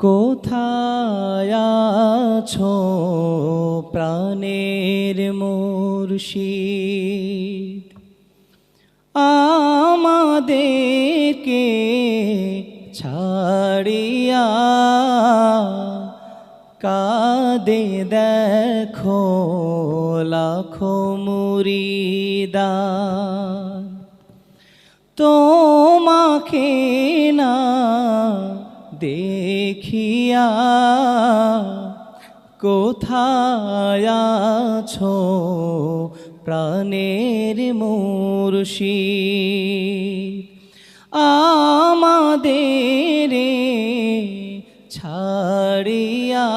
কোথায় আছো প্রাণের মুর্শিদ? আমাদেরকে ছাড়িয়া কাদে দেখো লাখো মুরিদা। তোমাকে না দেখিয়া কোথায় আছো প্রাণের মুর্শিদ আমাদের ছাড়িয়া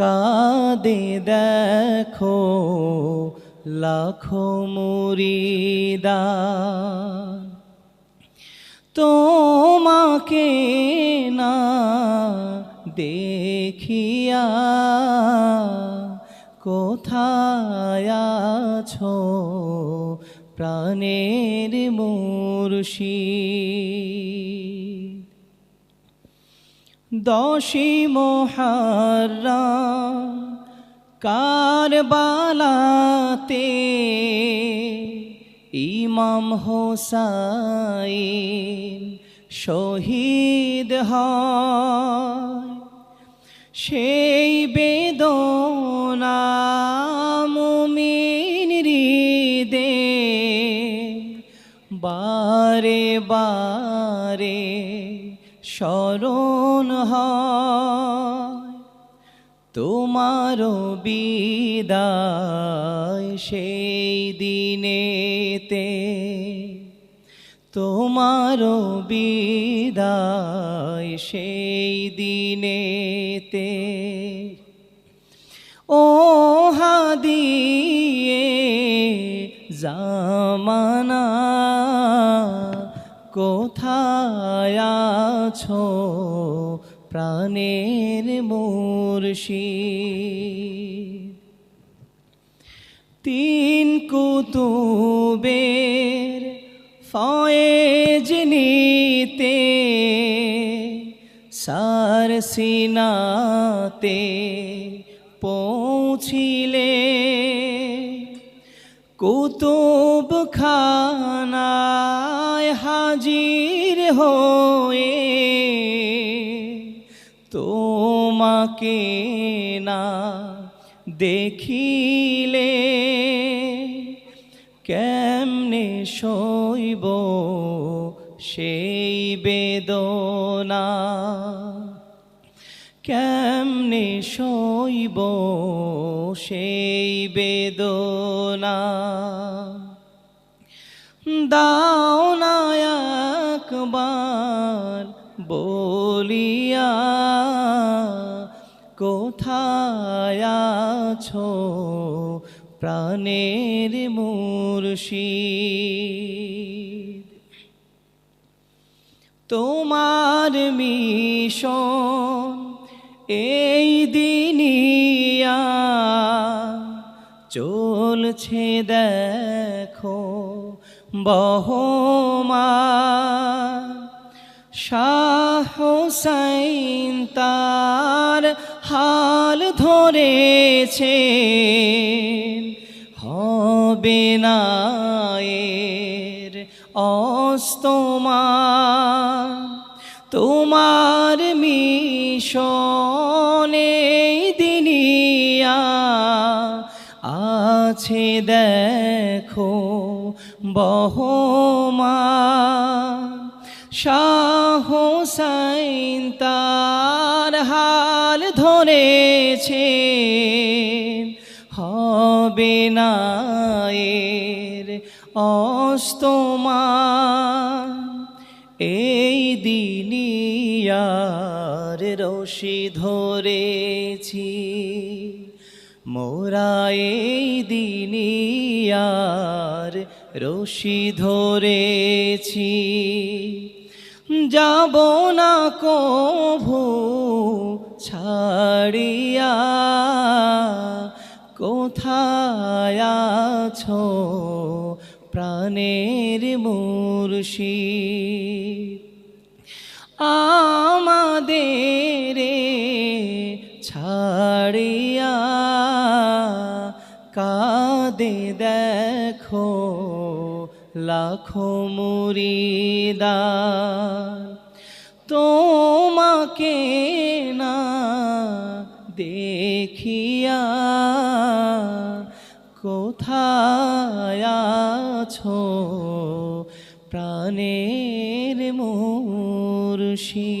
কাদে দেখো লাখো মুরিদা। তোমাকে না দেখিয়া কোথায় আছো প্রাণের মুর্শিদ দশী মহারাম কারবালাতে ইমাম হোসাইন শহীদ হয়। সেই বেদনা মুমিন বারে বারে স্মরণ হয়। তোমারও বিদায় সেই দিনেতে তোমারও বিদায় সেই দিনেতে ও হাদিয়ে জামানা কোথায় আছো প্রাণের মুর্শিদ। তিন কুতুবের ফয়েজ নিতে সার সিনাতে পৌঁছিলে। কুতুব খানায় হাজির হয়ে তোমাকে না দেখিলে কেমনে সইব সেই বেদনা? কেমনে সইব সেই বেদনা? দাও না একবার বলিয়া কোথায় আছো প্রাণের মুর্শিদ? তোমার মিশন এই দিনিয়া চলছে দেখো বহমা শাহ তার হাল ধরেছে। হবে না এর অস্তমান তোমার মিশনে দিনিয়া আছে দেখো বহমা শাহ হোসাইন তার হাল ধরেছে। হবে না এর এই দিনিয়ার রশি ধরেছি। মোরা এই দিনিয়ার রশি ধরেছি। যাব না কভু ছাড়িয়া। কোথায় আছো প্রাণের মুর্শিদ আমাদের ছাড়িয়া কাদে দেখো লাখো মুরিদার তোমাকে না দেখিয়া কোথায় আছো প্রাণের মুর্শি